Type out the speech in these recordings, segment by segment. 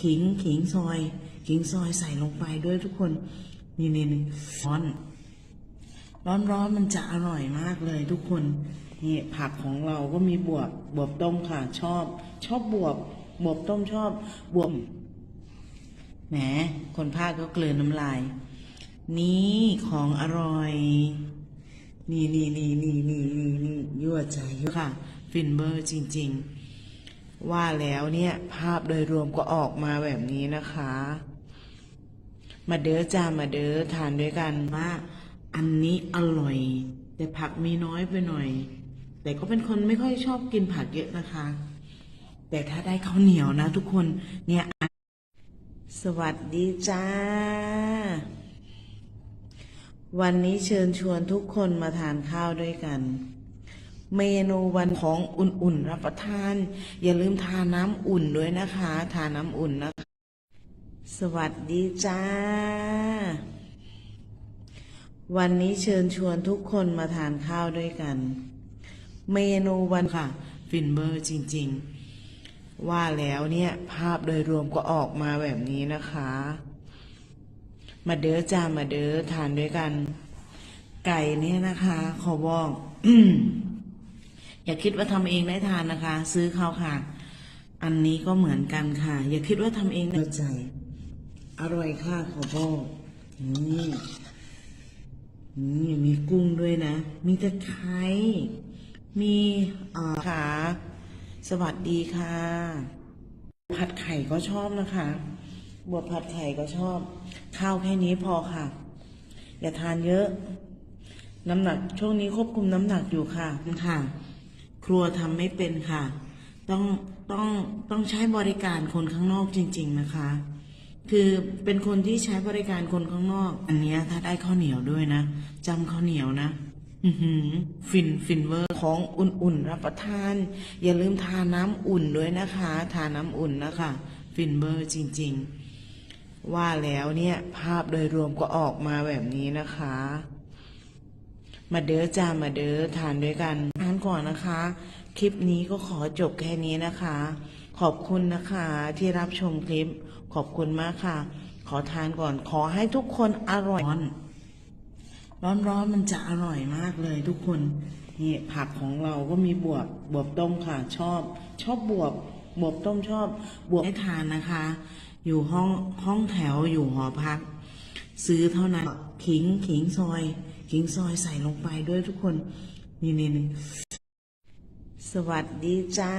ขิงขิงซอย ขิงซอยใส่ลงไปด้วยทุกคนนี่นี่นี่ร้อนร้อนร้อนมันจะอร่อยมากเลยทุกคนนี่ผักของเราก็มีบวบบวบต้มค่ะชอบ ชอบบวบบวบต้มชอบบวบแหมคนภาคก็เกลือน้ำลาย นี่ของอร่อย นี่นี่นี่นี่นี่นี่นี่ยั่วใจค่ะ ฟินเบอร์จริง ๆ ว่าแล้วเนี่ยภาพโดยรวมก็ออกมาแบบนี้นะคะ มาเด้อจ้ามาเด้อทานด้วยกันว่าอันนี้อร่อย แต่ผักมีน้อยไปหน่อย แต่ก็เป็นคนไม่ค่อยชอบกินผักเยอะนะคะ แต่ถ้าได้ข้าวเหนียวนะทุกคนเนี่ย สวัสดีจ้า วันนี้เชิญชวนทุกคนมาทานข้าวด้วยกัน เมนูวันของอุ่นๆรับประทาน อย่าลืมทานน้ำอุ่นด้วยนะคะ ทานน้ำอุ่นนะคะสวัสดีจ้า วันนี้เชิญชวนทุกคนมาทานข้าวด้วยกัน เมนูวันค่ะ ฟินเบอร์จริงๆ ว่าแล้วเนี่ย ภาพโดยรวมก็ออกมาแบบนี้นะคะ มาเด้อจ้ามาเด้อทานด้วยกัน ไก่เนี่ยนะคะ ขอบอก อย่าคิดว่าทำเองได้ทานนะคะ ซื้อเขาค่ะ อันนี้ก็เหมือนกันค่ะ อย่าคิดว่าทำเองได้ใจ อร่อยค่ะขอบอกนี่นี่มีกุ้งด้วยนะ มีตะไคร้มีอ่อขาสวัสดีค่ะ ผัดไข่ก็ชอบนะคะบวบผัดไข่ก็ชอบ ข้าวแค่นี้พอค่ะ อย่าทานเยอะ น้ำหนักช่วงนี้ควบคุมน้ำหนักอยู่ค่ะค่ะ ครัวทำไม่เป็นค่ะ ต้องต้องต้องใช้บริการคนข้างนอกจริง ๆนะคะ คือเป็นคนที่ใช้บริการคนข้างนอก อันเนี้ยถ้าได้ข้าวเหนียวด้วยนะจำข้าวเหนียวนะหือฟินฟินเวอร์ของอุ่นๆรับประทาน อย่าลืมทานน้ำอุ่นด้วยนะคะ ทานน้ำอุ่นนะคะฟินเบอร์จริง ๆ ว่าแล้วเนี่ยภาพโดยรวมก็ออกมาแบบนี้นะคะ มาเด้อจ้ามาเด้อทานด้วยกันทานก่อนนะคะ คลิปนี้ก็ขอจบแค่นี้นะคะ ขอบคุณนะคะที่รับชมคลิป ขอบคุณมากค่ะ ขอทานก่อน ขอให้ทุกคนอร่อย ร้อนร้อนๆมันจะอร่อยมากเลยทุกคนนี่ผักของเราก็มีบวบบวบต้มค่ะ ชอบ ชอบบวบบวบต้มชอบบวบให้ทานนะคะ อยู่ห้องห้องแถวอยู่หอพัก ซื้อเท่านั้นขิงขิงซอย ขิงซอยใส่ลงไปด้วยทุกคน นี่นี่นี่สวัสดีจ้า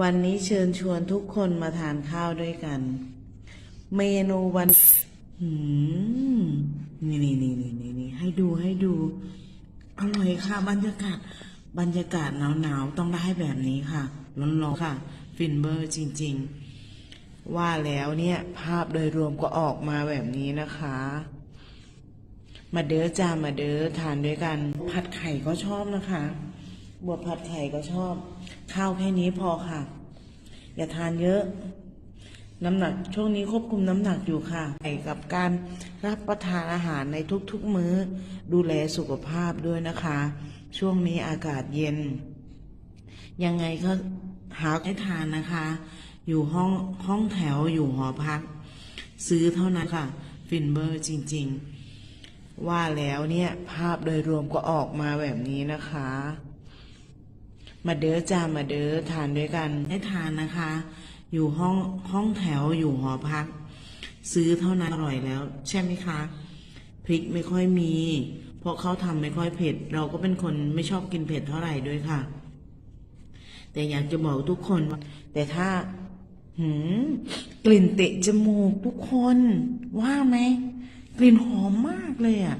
วันนี้เชิญชวนทุกคนมาทานข้าวด้วยกัน เมนูวันหืมนี่นี่นี่นี่นี่นี่ให้ดูให้ดูอร่อยค่ะ บรรยากาศ บรรยากาศหนาวๆ ต้องได้แบบนี้ค่ะร้อนๆค่ะ ฟินเบอร์จริง ๆ ว่าแล้วเนี่ยภาพโดยรวมก็ออกมาแบบนี้นะคะ มาเด้อจ้ามาเด้อทานด้วยกัน ผัดไข่ก็ชอบนะคะบวบผัดไข่ก็ชอบ ข้าวแค่นี้พอค่ะ อย่าทานเยอะ น้ำหนักช่วงนี้ควบคุมน้ำหนักอยู่ค่ะไปกับการรับประทานอาหารในทุกๆมื้อ ดูแลสุขภาพด้วยนะคะ ช่วงนี้อากาศเย็น ยังไงก็หาให้ทานนะคะ อยู่ห้องห้องแถวอยู่หอพัก ซื้อเท่านั้นค่ะ ฟินเบอร์จริง ๆ ว่าแล้วเนี่ย ภาพโดยรวมก็ออกมาแบบนี้นะคะ มาเด้อจ้ามาเด้อทานด้วยกันให้ทานนะคะ อยู่ห้องห้องแถวอยู่หอพัก ซื้อเท่านั้นอร่อยแล้ว ใช่ไหมคะพริกไม่ค่อยมี เพราะเขาทำไม่ค่อยเผ็ด เราก็เป็นคนไม่ชอบกินเผ็ดเท่าไหร่ด้วยค่ะ แต่อยากจะบอกทุกคนว่าแต่ถ้า หืมกลิ่นเตะจมูกทุกคนว่าไหม กลิ่นหอมมากเลยอะ่ะ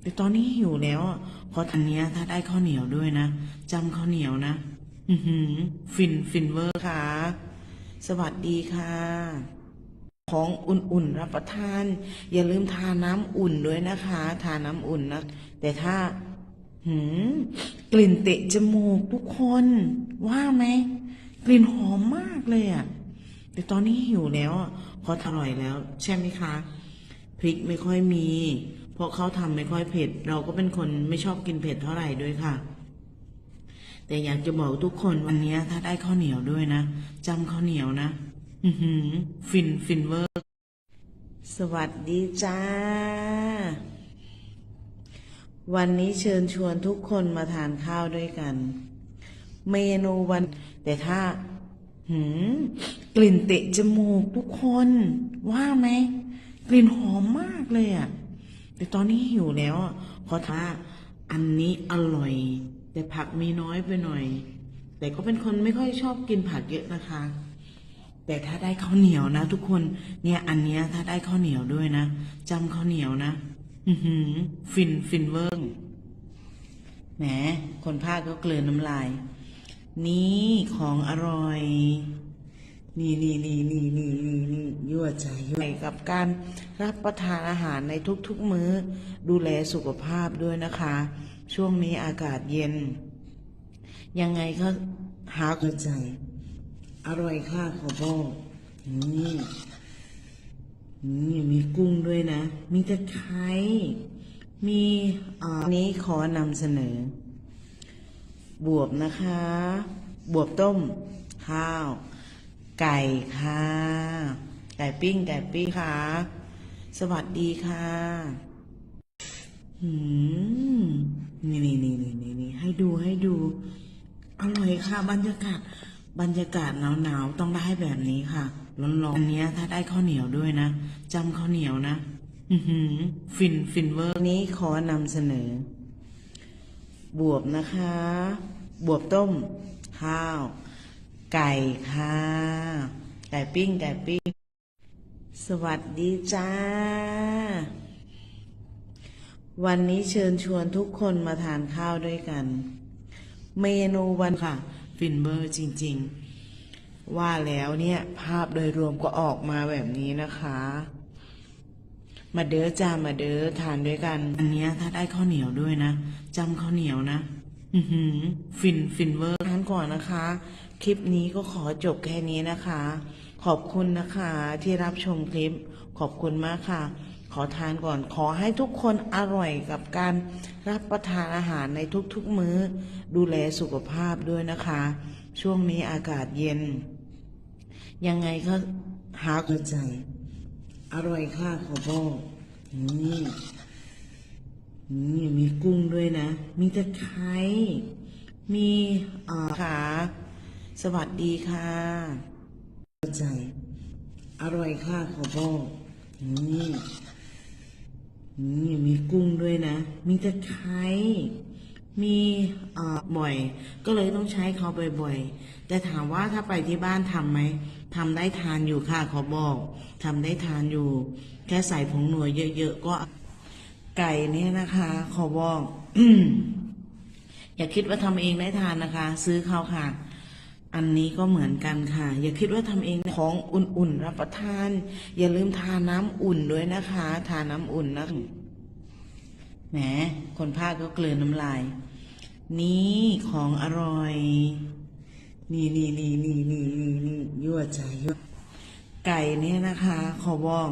แต่ตอนนี้หิวแล้วอะเพราะทันเนี้ยถ้าได้ข้าวเหนียวด้วยนะจำข้าวเหนียวนะอือหือฟินฟินเวอร์ค่ะ สวัสดีค่ะ ของอุ่นๆรับประทาน อย่าลืมทานน้ำอุ่นด้วยนะคะ ทานน้ำอุ่นนะ แต่ถ้า หืมกลิ่นเตะจมูกทุกคนว่าไหม กลิ่นหอมมากเลยอะ่ะ แต่ตอนนี้หิวแล้วเพราะอร่อยแล้ว ใช่ไหมคะ พริกไม่ค่อยมี เพราะเขาทำไม่ค่อยเผ็ด เราก็เป็นคนไม่ชอบกินเผ็ดเท่าไหร่ด้วยค่ะ แต่อยากจะบอกทุกคนวันนี้ถ้าได้ข้าวเหนียวด้วยนะจำข้าวเหนียวนะหือฟินฟินเวอร์ สวัสดีจ้า วันนี้เชิญชวนทุกคนมาทานข้าวด้วยกัน เมนูวัน แต่ถ้า หืม กลิ่นเตะจมูกทุกคนว่าไหมกลิ่นหอมมากเลยอะ่ะ แต่ตอนนี้หิวแล้วอะขอท้าอันนี้อร่อย แต่ผักมีน้อยไปหน่อย แต่ก็เป็นคนไม่ค่อยชอบกินผักเยอะนะคะ แต่ถ้าได้ข้าวเหนียวนะ ทุกคนเนี่ยอันเนี้ยถ้าได้ข้าวเหนียวด้วยนะจำข้าวเหนียวนะอือหือ ฟินฟินเวิร์งแหมคนภาคก็เกลืนน้ำลาย นี่ของอร่อย นี่นี่นี่นี่นี่นี่นี่ยั่วใจยั่วใจกับการรับประทานอาหารในทุกๆมื้อ ดูแลสุขภาพด้วยนะคะ ช่วงนี้อากาศเย็น ยังไงก็หาเข้าใจ อร่อยค่ะขอบอกนี่นี่มีกุ้งด้วยนะ มีตะไคร้มีอ่าอันนี้ขอนำเสนอ บวบนะคะ บวบต้ม ข้าว ไก่ค่ะ ไก่ปิ้ง ไก่ปิ้งค่ะ สวัสดีค่ะหืมนี่นี่นี่นี่นี่นี่ให้ดูให้ดู อร่อยค่ะ บรรยากาศ บรรยากาศหนาวๆต้องได้แบบนี้ค่ะร้อนๆอันนี้ถ้าได้ข้าวเหนียวด้วยนะจำข้าวเหนียวนะหือฟินฟินเวอร์นี้ขอนำเสนอ บวบนะคะ บวบต้ม ข้าว ไก่ค่ะ ไก่ปิ้ง ไก่ปิ้ง สวัสดีจ้า วันนี้เชิญชวนทุกคนมาทานข้าวด้วยกัน เมนูวันค่ะ ฟินเบอร์จริง ๆ ว่าแล้วเนี่ย ภาพโดยรวมก็ออกมาแบบนี้นะคะ มาเด้อจ้ามาเด้อทานด้วยกัน อันนี้ถ้าได้ข้าวเหนียวด้วยนะจำข้าวเหนียวนะ ฟินฟินเวอร์ทานก่อนนะคะ คลิปนี้ก็ขอจบแค่นี้นะคะ ขอบคุณนะคะที่รับชมคลิป ขอบคุณมากค่ะ ขอทานก่อน ขอให้ทุกคนอร่อยกับการรับประทานอาหารในทุกๆมื้อ ดูแลสุขภาพด้วยนะคะ ช่วงนี้อากาศเย็น ยังไงก็หาเข้าใจ อร่อยค่ะขอบอกนี่ นี่มีกุ้งด้วยนะ มีตะไคร้มีอ่าขาสวัสดีค่ะเข้าใจ อร่อยค่ะขอบอกนี่นี่มีกุ้งด้วยนะ มีตะไคร้มีอ่าบ่อย ก็เลยต้องใช้เขาบ่อยๆ แต่ถามว่าถ้าไปที่บ้านทำไหมทำได้ทานอยู่ค่ะขอบอกทำได้ทานอยู่ แค่ใส่ผงหนัวเยอะๆก็ ไก่เนี่ยนะคะ ขอบอกอย่าคิดว่าทำเองได้ทานนะคะ ซื้อเขาค่ะ อันนี้ก็เหมือนกันค่ะ อย่าคิดว่าทำเองของอุ่นๆรับประทาน อย่าลืมทานน้ำอุ่นด้วยนะคะ ทานน้ำอุ่นนะแหมคนภาคก็เกลืนน้ำลาย นี่ของอร่อยนี่นี่นี่นี่นี่นี่นี่ยั่วใจยั่วไก่เนี่ยนะคะ ขอบอก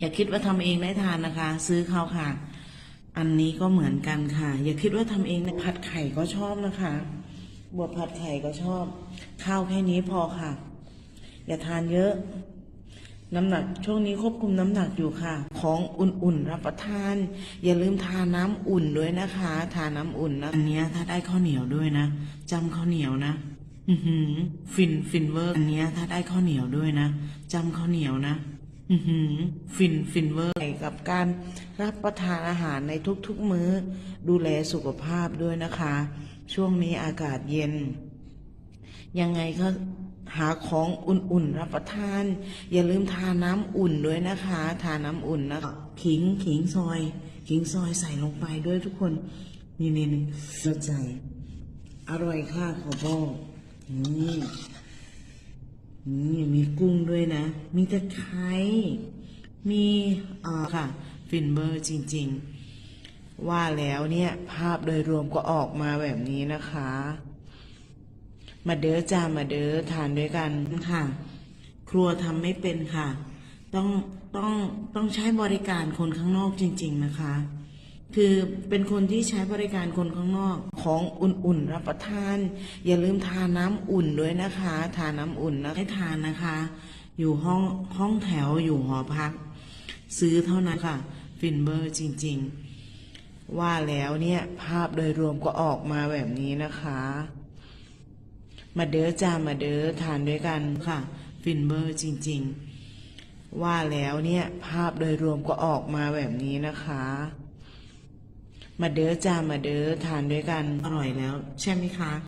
อย่าคิดว่าทำเองได้ทานนะคะ ซื้อเขาค่ะ อันนี้ก็เหมือนกันค่ะ อย่าคิดว่าทำเองนผัดไข่ก็ชอบนะคะบวบผัดไข่ก็ชอบ ข้าวแค่นี้พอค่ะ อย่าทานเยอะ น้ำหนักช่วงนี้ควบคุมน้ำหนักอยู่ค่ะ ของอุ่นๆรับประทาน อย่าลืมทานน้ำอุ่นด้วยนะคะ ทานน้ำอุ่นนะอันนี้ถ้าได้ข้าวเหนียวด้วยนะจำข้าวเหนียวนะฟินฟินเวอร์อันนี้ถ้าได้ข้าวเหนียวด้วยนะจำข้าวเหนียวนะ ฟินฟินเวอร์กับการรับประทานอาหารในทุกๆมื้อ ดูแลสุขภาพด้วยนะคะ ช่วงนี้อากาศเย็น ยังไงก็หาของอุ่นๆ รับประทาน อย่าลืมทานน้ำอุ่นด้วยนะคะ ทานน้ำอุ่นนะขิงขิงซอย ขิงซอยใส่ลงไปด้วยทุกคน นี่นี่นี่เข้าใจ อร่อยค่ะขอบอกนี่นี่ มีกุ้งด้วยนะ มีตะไคร้มีอ่าค่ะ ฟินเบอร์จริง ๆ ว่าแล้วเนี่ย ภาพโดยรวมก็ออกมาแบบนี้นะคะ มาเด้อจ้ามาเด้อทานด้วยกันค่ะ ครัวทำไม่เป็นค่ะ ต้องต้องต้องใช้บริการคนข้างนอกจริง ๆ นะคะ คือเป็นคนที่ใช้บริการคนข้างนอกของอุ่นๆรับประทาน อย่าลืมทานน้ำอุ่นด้วยนะคะ ทานน้ำอุ่นนะให้ทานนะคะ อยู่ห้องห้องแถวอยู่หอพัก ซื้อเท่านั้นค่ะ ฟินเบอร์จริง ๆ ว่าแล้วเนี่ย ภาพโดยรวมก็ออกมาแบบนี้นะคะ มาเด้อจ้ามาเด้อทานด้วยกันค่ะ ฟินเบอร์จริง ๆ ว่าแล้วเนี่ย ภาพโดยรวมก็ออกมาแบบนี้นะคะ มาเด้อจ้ามาเด้อทานด้วยกันอร่อยแล้ว ใช่ไหมคะ